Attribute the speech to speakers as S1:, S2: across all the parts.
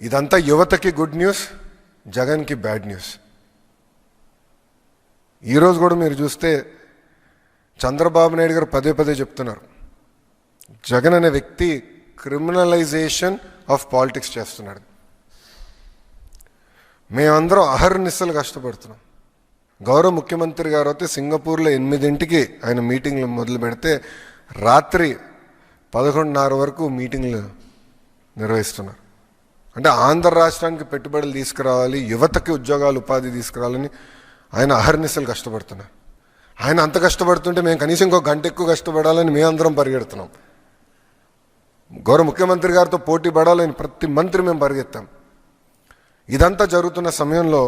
S1: ఇదంతా యువతకి good news జగన్కి బ్యాడ్ న్యూస్. ఈరోజు కూడా మీరు చూస్తే చంద్రబాబు నాయుడు గారు పదే పదే చెప్తున్నారు. జగన్ అనే వ్యక్తి క్రిమినలైజేషన్ ఆఫ్ పాలిటిక్స్ చేస్తున్నాడు. మేమందరం అహర్నిస్సలు కష్టపడుతున్నాం. గౌరవ ముఖ్యమంత్రి గారు అయితే సింగపూర్లో ఎనిమిదింటికి ఆయన మీటింగ్లు మొదలు పెడితే రాత్రి పదకొండున్నర వరకు మీటింగ్లు నిర్వహిస్తున్నారు. అంటే ఆంధ్ర రాష్ట్రానికి పెట్టుబడులు తీసుకురావాలి యువతకి ఉద్యోగాలు ఉపాధి తీసుకురావాలని ఆయన అహర్నిశలు కష్టపడుతున్నారు. ఆయన అంత కష్టపడుతుంటే మేము కనీసం ఇంకో గంట ఎక్కువ కష్టపడాలని మేమందరం పరిగెడుతున్నాం. గౌరవ ముఖ్యమంత్రి గారితో పోటీ పడాలని ప్రతి మంత్రి మేము పరిగెత్తాం. ఇదంతా జరుగుతున్న సమయంలో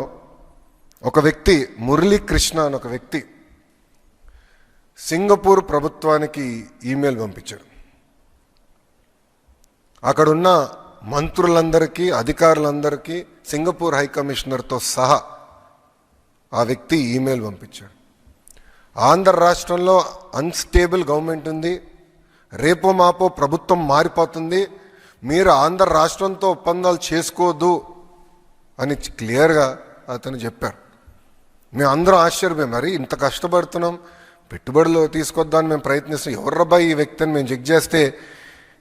S1: ఒక వ్యక్తి మురళీ కృష్ణ అని ఒక వ్యక్తి సింగపూర్ ప్రభుత్వానికి ఈమెయిల్ పంపించాడు అక్కడున్న మంత్రులందరికీ అధికారులందరికీ సింగపూర్ హై కమిషనర్తో సహా ఆ వ్యక్తి ఈమెయిల్ పంపించాడు. ఆంధ్ర రాష్ట్రంలో అన్స్టేబుల్ గవర్నమెంట్ ఉంది రేపో మాపో ప్రభుత్వం మారిపోతుంది మీరు ఆంధ్ర రాష్ట్రంతో ఒప్పందాలు చేసుకోవద్దు అని క్లియర్గా అతను చెప్పారు. మేము అందరం ఆశ్చర్యపోయాం మరి ఇంత కష్టపడుతున్నాం పెట్టుబడులు తీసుకొద్దామని మేము ప్రయత్నిస్తాం ఎవర్రబ్బా ఈ వ్యక్తిని మేము చెక్ చేస్తే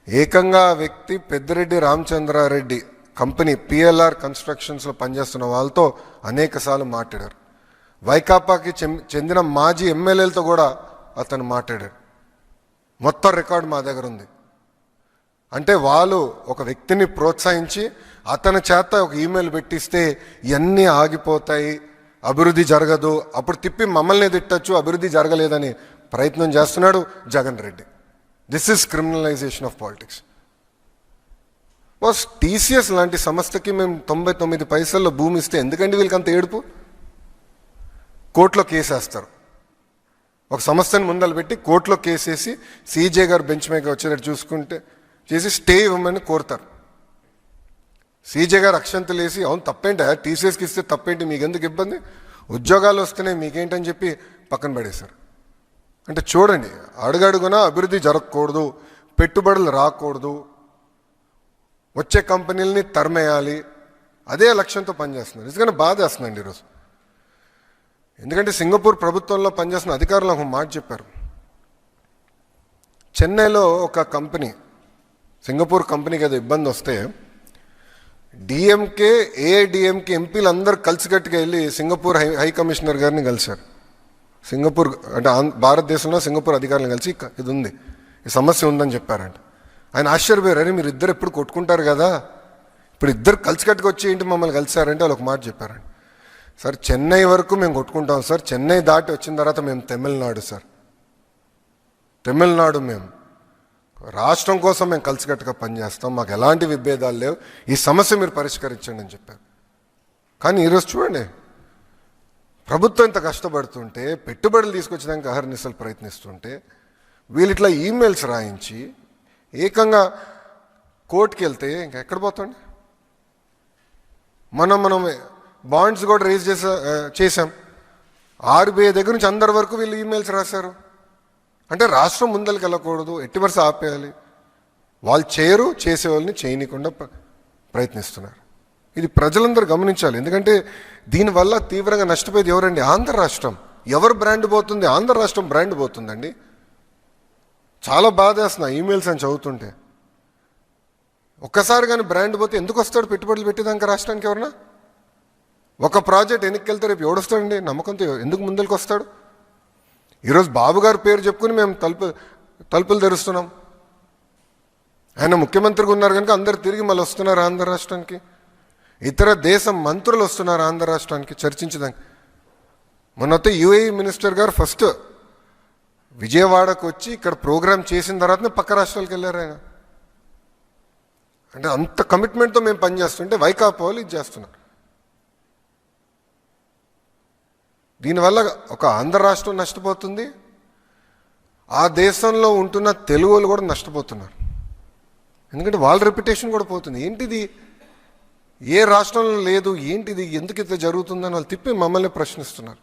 S1: ఏకంగా ఆ వ్యక్తి పెద్దిరెడ్డి రామచంద్రారెడ్డి కంపెనీ పిఎల్ఆర్ కన్స్ట్రక్షన్స్లో పనిచేస్తున్న వాళ్ళతో అనేకసార్లు మాట్లాడారు. వైకాపాకి చెందిన మాజీ ఎమ్మెల్యేలతో కూడా అతను మాట్లాడాడు మొత్తం రికార్డు మా దగ్గర ఉంది. అంటే వాళ్ళు ఒక వ్యక్తిని ప్రోత్సహించి అతని చేత ఒక ఈమెయిల్ పెట్టిస్తే ఇవన్నీ ఆగిపోతాయి అభివృద్ధి జరగదు అప్పుడు తిప్పి మమ్మల్ని తిట్టచ్చు అభివృద్ధి జరగలేదని ప్రయత్నం చేస్తున్నాడు Jagan Reddy. This is criminalization of politics boss TCS లాంటి సంస్థకి మేము తొంభై తొమ్మిది పైసల్లో భూమి ఇస్తే ఎందుకండి వీళ్ళకి అంత ఏడుపు? కోర్టులో కేసేస్తారు ఒక సంస్థని ముందలు పెట్టి కోర్టులో కేసేసి సీజే గారు బెంచ్ మీద వచ్చేటట్టు చూసుకుంటే చేసి స్టే ఇవ్వమని కోరుతారు. సీజే గారు అక్షంతలు వేసి అవును తప్పేంట? టీసీఎస్కి ఇస్తే తప్పేంటి? మీకు ఎందుకు ఇబ్బంది? ఉద్యోగాలు వస్తున్నాయి మీకేంటని చెప్పి పక్కన పడేశారు. అంటే చూడండి అడుగడుగునా అభివృద్ధి జరగకూడదు పెట్టుబడులు రాకూడదు. వచ్చే కంపెనీలని తరిమేయాలి. అదే లక్ష్యంతో పనిచేస్తున్నారు. ఎందుకంటే బాధ వేస్తుందండి ఈరోజు. ఎందుకంటే సింగపూర్ ప్రభుత్వంలో పనిచేస్తున్న అధికారులు ఒక మాట చెప్పారు. చెన్నైలో ఒక కంపెనీ సింగపూర్ కంపెనీకి ఏదో ఇబ్బంది వస్తే డిఎంకే ఏఐడిఎంకే ఎంపీలు అందరూ కలిసికట్టుగా వెళ్ళి సింగపూర్ హై హై కమిషనర్ గారిని కలిశారు. సింగపూర్ అంటే ఆంధ్ర- భారతదేశంలో సింగపూర్ అధికారులను కలిసి ఇది ఉంది ఈ సమస్య ఉందని చెప్పారంట. ఆయన ఆశ్చర్యపోయారు. అరే మీరు ఇద్దరు ఎప్పుడు కొట్టుకుంటారు కదా? ఇప్పుడు ఇద్దరు కలిసికట్టుకొచ్చి ఏంటి మమ్మల్ని కలిసారంటే వాళ్ళు ఒక మాట చెప్పారండి సార్ చెన్నై వరకు మేము కొట్టుకుంటాం సార్. చెన్నై దాటి వచ్చిన తర్వాత మేము తమిళనాడు సార్. తమిళనాడు మేము. రాష్ట్రం కోసం మేము కలిసికట్టుగా పనిచేస్తాం మాకు ఎలాంటి విభేదాలు లేవు. ఈ సమస్య మీరు పరిష్కరించండి అని చెప్పారు. కానీ ఈరోజు చూడండి ప్రభుత్వం ఇంత కష్టపడుతుంటే పెట్టుబడులు తీసుకొచ్చడానికి అహర్నిశలు ప్రయత్నిస్తుంటే వీళ్ళు ఇట్లా ఈమెయిల్స్ రాయించి ఏకంగా కోర్టుకి వెళ్తే ఇంకా ఎక్కడ పోతాండి మనం మనం బాండ్స్ కూడా రేజ్ చేసా చేసాం ఆర్బీఐ దగ్గర నుంచి అందరి వరకు వీళ్ళు ఈమెయిల్స్ రాశారు. అంటే రాష్ట్రం ముందరికి వెళ్ళకూడదు ఎట్టి వరుస ఆపేయాలి. వాళ్ళు చేయరు చేసేవాళ్ళని చేయనీయకుండా ప్ర- ప్రయత్నిస్తున్నారు. ఇది ప్రజలందరూ గమనించాలి. ఎందుకంటే దీనివల్ల తీవ్రంగా నష్టపోయేది ఎవరండి? ఆంధ్ర రాష్ట్రం. ఎవరు బ్రాండ్ పోతుంది? ఆంధ్ర రాష్ట్రం బ్రాండ్ పోతుందండి. చాలా బాధేస్తున్నా ఈమెయిల్స్ అని చదువుతుంటే. ఒక్కసారి కానీ బ్రాండ్ పోతే ఎందుకు వస్తాడు పెట్టుబడులు పెట్టేదానికి రాష్ట్రానికి ఎవరన్నా? ఒక ప్రాజెక్ట్ వెనక్కి రేపు ఎవడొస్తాడండి? నమ్మకంతో ఎందుకు ముందరికి వస్తాడు? ఈరోజు బాబు గారి పేరు చెప్పుకుని మేము తలుపు తలుపులు తెరుస్తున్నాం. ఆయన ముఖ్యమంత్రిగా ఉన్నారు కనుక అందరు తిరిగి మళ్ళీ వస్తున్నారు ఆంధ్ర రాష్ట్రానికి. ఇతర దేశం మంత్రులు వస్తున్నారు ఆంధ్ర రాష్ట్రానికి చర్చించడానికి. మొన్నతో యుఏఈ మినిస్టర్ గారు ఫస్ట్ విజయవాడకు వచ్చి ఇక్కడ ప్రోగ్రామ్ చేసిన తర్వాతనే పక్క రాష్ట్రాలకు వెళ్ళారు ఆయన. అంటే అంత కమిట్మెంట్తో మేము పనిచేస్తుంటే వైకాపా వాళ్ళు ఇది చేస్తున్నారు. దీనివల్ల ఒక ఆంధ్ర రాష్ట్రం నష్టపోతుంది. ఆ దేశంలో ఉంటున్న తెలుగు వాళ్ళు కూడా నష్టపోతున్నారు. ఎందుకంటే వాళ్ళ రెప్యుటేషన్ కూడా పోతుంది. ఏంటిది? ఏ రాష్ట్రంలో లేదు ఏంటిది ఎందుకు ఇంత జరుగుతుందని వాళ్ళు తిప్పి మమ్మల్ని ప్రశ్నిస్తున్నారు.